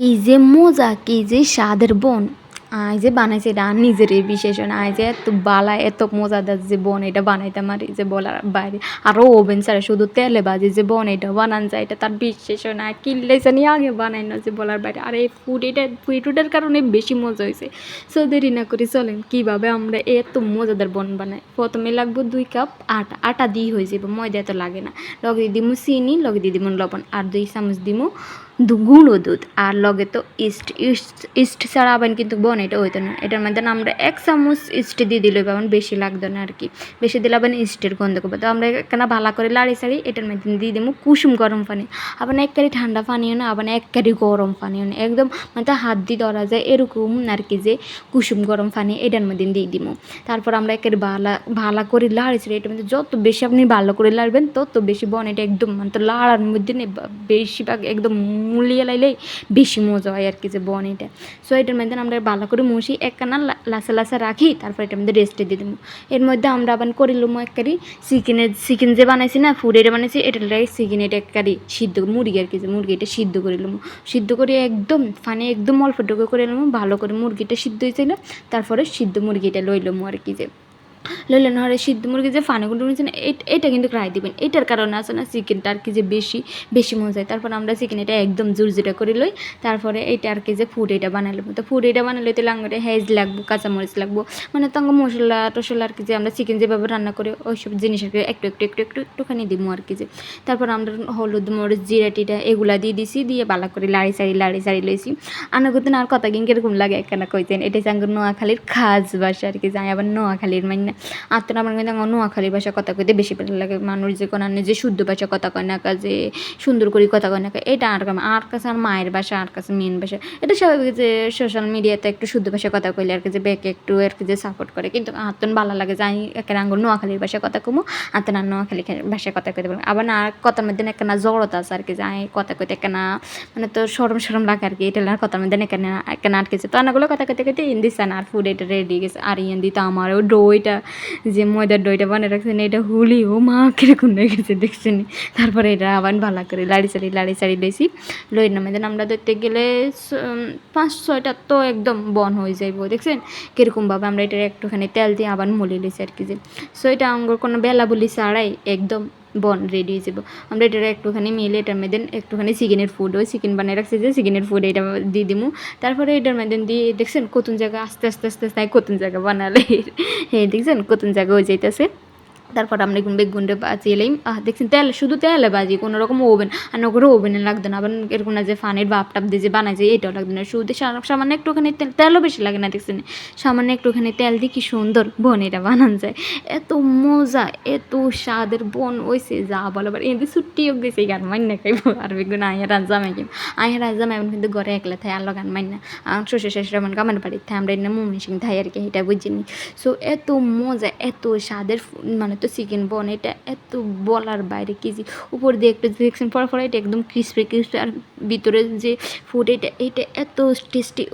কি যে মজা, কি যে স্বাদের বন। আই যে বানাইছে এটা নিজের বিশেষণ। আই যে এত বালা, এত মজাদার যে বন এটা বানাইতে পারি যে বলার বাইরে। আরও ওভেন ছাড়া শুধু তেলে বাজে যে বন এটা বানান যায়, এটা তার বিশেষণ। আর কিনলে জানি আগে বানাই না যে বলার বাইরে। আর এই ফুড এটা ফুডের কারণে বেশি মজা হয়েছে সো দেরি না করে চলেন, কীভাবে আমরা এত মজাদার বন বানাই? প্রথমে লাগবো দুই কাপ আটা। আটা দিয়ে হয়ে যাবে ময়দা এত লাগে না। লগে দিমু চিনি, লগে দিয়ে দিমু লবণ। আর দুই চামচ দিমু গুঁড়ো দুধ আর লগে তো ইস্ট ইস্ট ইস্ট ছাড়া আবার কিন্তু বন এটা হইতো না। এটার মধ্যে আমরা এক চামচ ইস্ট দিয়ে দিলে পাবেন, বেশি লাগতো না আর কি। বেশি দিলে আবার ইস্টের গন্ধ করবে। তো আমরা এখানে ভালো করে লাড়ি সাড়ি এটার মধ্যে দিয়ে দেবো কুসুম গরম পানি। আবার এক কারি ঠান্ডা পানিও না, আবার এক কারি গরম পানিও না। একদম মানে হাত দিয়ে ধরা যায় এরকম আর কি যে কুসুম গরম পানি এটার মধ্যে দিয়ে দিব তারপর আমরা একের ভালা, ভালো করে লাড়ি সাড়ি এটার মধ্যে যত বেশি আপনি ভালো করে লাড়বেন, তত বেশি বন এটা একদম মানে তো লাড়ার মধ্যে নেই বেশিরভাগ একদম মুলিয়ে লাইলেই বেশি মজা হয় আর কি যে বন এটা। সো এটার মধ্যে আমরা ভালো করে মুছি একখানা লা- লাসা লাসা রাখি, তারপর এটার মধ্যে রেস্টে দিয়ে দেবো। এর মধ্যে আমরা আবার করিলাম এককারি চিকেনের চিকেন যে বানাইছি না ফুড এটা বানাইছি, এটার লাগে চিকেন এটা এককারি সিদ্ধ মুরগি আর কি যে মুরগি এটা সিদ্ধ করিলাম সিদ্ধ করে একদম, ফানে একদম অল্প করে নিলাম ভালো করে মুরগিটা সিদ্ধ হয়েছিল তারপরে সিদ্ধ মুরগিটা লইলাম আর কি যে। লইলেন হরে সিদ্ধ মুরগি যে ফানেগুলো রয়েছে না, এট- কিন্তু রায় দিবেন। এটার কারণে আছে না, চিকেনটা আর কি যে বেশি বেশি মজা হয়। তারপর আমরা চিকেন এটা একদম জুরজুরা করে লই, তারপরে এটা আর কি যে ফুড এটা বানালাম তো ফুড এটা বানালে তো লাঙ্গরে হেজ লাগবো, কাঁচামরিচ লাগবো মানে তঙ্গ মশলা টসলা আর কি যে আমরা চিকেন যেভাবে রান্না করি, ওইসব জিনিস আর কি একটু একটু একটু একটু, একটুখানি দিব আর কি যে। তারপর আমরা হলুদ, মরিচ, জিরা, টিটা এগুলা দিয়ে দিছি, দিয়ে বালা করে লাড়ি সারি লাড়ি সারি লইছি। আনা করতে আর কথা কিন্তু কীরকম লাগে একখানা কইতেন, এটা হচ্ছে নোয়াখালীর খাস ভাষা আর কি, যাই আবার নোয়াখালীর মানে তো আমার কিন্তু আমার নোয়াখালীর ভাষা কথা কইতে বেশি ভালো লাগে, মানুষ যে কোনো যে শুদ্ধ ভাষা কথা কয় না যে সুন্দর করে কথা কয় না এটা আর আর কাছে আর মায়ের ভাষা, আর কাছে মেন ভাষা। এটা স্বাভাবিক যে সোশ্যাল মিডিয়াতে একটু শুদ্ধ ভাষা কথা কইলে আর কি যে ব্যাকে একটু আর কি যে সাপোর্ট করে। কিন্তু আতন ভালো লাগে যে আমি একের আঙ্গুর নোয়াখালীর ভাষা কথা কমু আতন আর নোয়াখালী ভাষায় কথা কইতে পারব। আবার না কথার মধ্যে না একটা জড়তা আছে আর কি যে আমি কথা কইতে একটা না মানে তো সরম সরম লাগে আর কি, এটা আর কথার মধ্যে এখানে এখানে আটকেছে তো অনেকগুলো কথা কইতে কইতে ইন্দি সান আর ফুড এটা রেডি গেছে। আর ইন্দি তো আমার ডো ডইটা যে ময়দার দইটা বানিয়ে রাখছেন, এটা হুলি ও মা কীরকম হয়ে গেছে দেখছেন তারপরে এটা আবার ভালো করে লাড়ি চাড়ি লাড়ি চাড়ি লইছি লই নামে আমরা ধরতে গেলে পাঁচ ছয়টা তো একদম বন হয়ে যাইব, দেখছেন? কীরকমভাবে আমরা এটা একটুখানি তেল দিয়ে আবার মলি লইছি আর কি যে। সো এটা আঙ্গুর কোনো বেলা বলি ছাড়াই একদম বন রেডি হয়ে যাব আমরা এটা একটুখানি মিলে এটার মধ্যে একটুখানি চিকেনের ফুড ওই চিকেন বানিয়ে রাখছি যে চিকেনের ফুড এটা দিয়ে দিমু তারপরে এটার মধ্যে দিয়ে দেখছেন কতুন জায়গা আস্তে আস্তে আস্তে আস্তে কতুন জায়গা বানালে হ্যাঁ দেখছেন কতুন জায়গা হয়ে যাইতেছে তারপর আমরা এখন বেগুনটা বাজিয়েলাম দেখছেন তেল, শুধু তেলে বাজি, কোনো রকম ওভেন, আর নগরে ওভেনে লাগতো না। আবার এরকম না যে ফানের বাপ টাপ দিয়ে যে বানাই যায় এটাও লাগতো না। শুধু সামান্য একটুখানি তেল, তেলও বেশি লাগে না, দেখছেন? সামান্য একটুখানি তেল দিয়ে কি সুন্দর বোন এটা বানান যায়। এত মজা, এত স্বাদের বোন ওইসে যা বলো। আবার এদের ছুট্টিও গেছে গান মান্য না খাইব। আর বেগুন আইয়া রাজা মাইকিম আইয়া রাজা মাইন কিন্তু ঘরে একলা থাই আলো গান মাইন না শ্বশুর শাশুড়ি এমন কামান বাড়ির থাই আমরা এনে মুমি সিং থাই আর কি, এটা বুঝিনি। সো এত মজা, এত স্বাদের মানে তো চিকেন বন, এটা এত বলার বাইরে কেজি উপর দিয়ে একটু দেখছেন পর এটা একদম ক্রিসপি ক্রিসপি আর ভিতরে যে ফুড এটা এটা এত টেস্টি